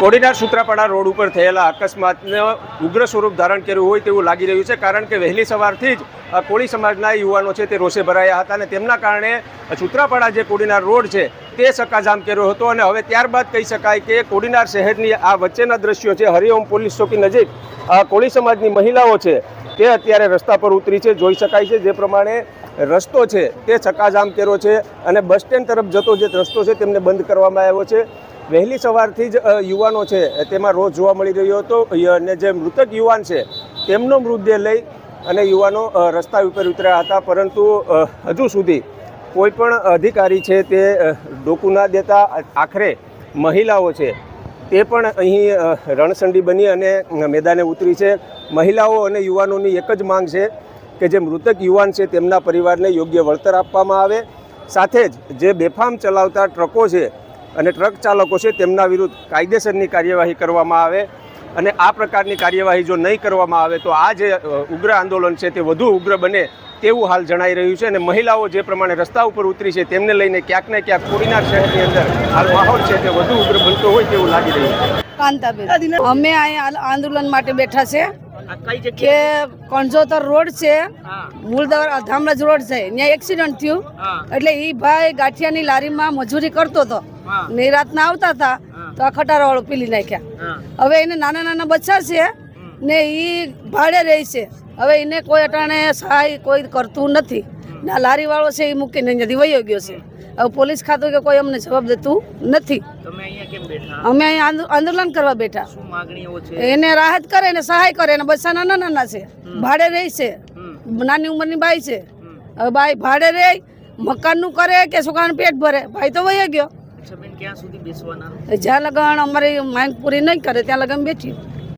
Kodinar Sutrapada road ઉપર થયેલા અકસ્માતને ઉગ્ર સ્વરૂપ ધારણ કર્યું હોય તેવું લાગી રહ્યું છે, કારણ કે વહેલી સવારથી જ કોળી સમાજના યુવાનો છે તે રોષે ભરાયા હતા અને તેમના કારણે સૂત્રાપાડા જે કોડીનાર રોડ છે તે સકાજામ કર્યો હતો અને હવે ત્યારબાદ કહી શકાય કે કોડીનાર શહેરની આ વચ્ચેના દ્રશ્યો છે, હરિઓમ પોલીસ ચોકી નજીક કોળી સમાજની મહિલાઓ છે તે અત્યારે રસ્તા પર ઉતરી છે. જોઈ શકાય છે જે પ્રમાણે રસ્તો છે તે ચક્કાજામ કર્યો છે અને બસ સ્ટેન્ડ તરફ જતો જે રસ્તો છે તેમને બંધ કરવામાં આવ્યો છે. વહેલી સવારથી જ યુવાનો છે તેમાં રોજ જોવા મળી રહ્યો હતો. અને જે મૃતક યુવાન છે, તેમનો મૃતદેહ લઈ અને યુવાનો રસ્તા ઉપર ઉતર્યા હતા. પરંતુ હજુ સુધી કોઈ પણ અધિકારી છે તે ડોકું ના દેતા આખરે મહિલાઓ છે, તે પણ અહીં રણસંડી બની અને મેદાને ઉતરી છે. મહિલાઓ અને યુવાનોની એક જ માંગ છે કે જે મૃતક યુવાન છે તેમના પરિવારને યોગ્ય વળતર આપવામાં આવે. સાથે જ જે બેફામ ચલાવતા ટ્રકો છે અને ટ્રક ચાલકો છે તેમના વિરુદ્ધ કાયદેસરની કાર્યવાહી કરવામાં આવે અને આ પ્રકારની કાર્યવાહી જો નહીં કરવામાં આવે તો આ જે ઉગ્ર આંદોલન છે તે વધુ ઉગ્ર બને તેવું હાલ જણાઈ રહ્યું છે અને મહિલાઓ જે પ્રમાણે રસ્તા ઉપર ઉતરી છે તેમને લઈને ક્યાંક ને ક્યાંક કોડીનાર શહેરની અંદર હાલ માહોલ છે તે વધુ ઉગ્ર બનતો હોય તેવું લાગી રહ્યું છે. કાંતાબેન અમે અહીંયા આંદોલન માટે બેઠા છે કે કણજોતર રોડ છે હા. મૂળદવાર ધામરાજ રોડ છે. ત્યાં એક્સિડન્ટ થયું. એટલે એ ભાઈ ગાંઠિયાની લારીમાં મજૂરી કરતો હતો. ને રાતના આવતા હતા તો આ ખટારા વાળો પીલી નાખ્યા. હવે એને નાના નાના બચ્ચા છે ને એ ભાડે રહે છે. હવે એને કોઈ અટાણે સહાય કોઈ કરતું નથી. ને આ લારી વાળો છે એ મૂકીને અહીંયાથી વયો ગયો છે. હવે પોલીસ ખાતું કે કોઈ અમને જવાબ દેતું નથી. અમે અહીંયા આંદો- આંદોલન કરવા બેઠા. શું એને રાહત કરે ને સહાય કરે ને બચ્ચા નાના નાના છે. ભાડે રહે છે. નાની ઉંમરની બાઈ છે. હવે બાઈ ભાડે રહે મકાનનું કરે કે છોકરાનું પેટ ભરે. ભાઈ તો વહી ગયો. જ્યાં લગન અમારી માંગ પૂરી નહીં કરે ત્યાં લગન બેઠી.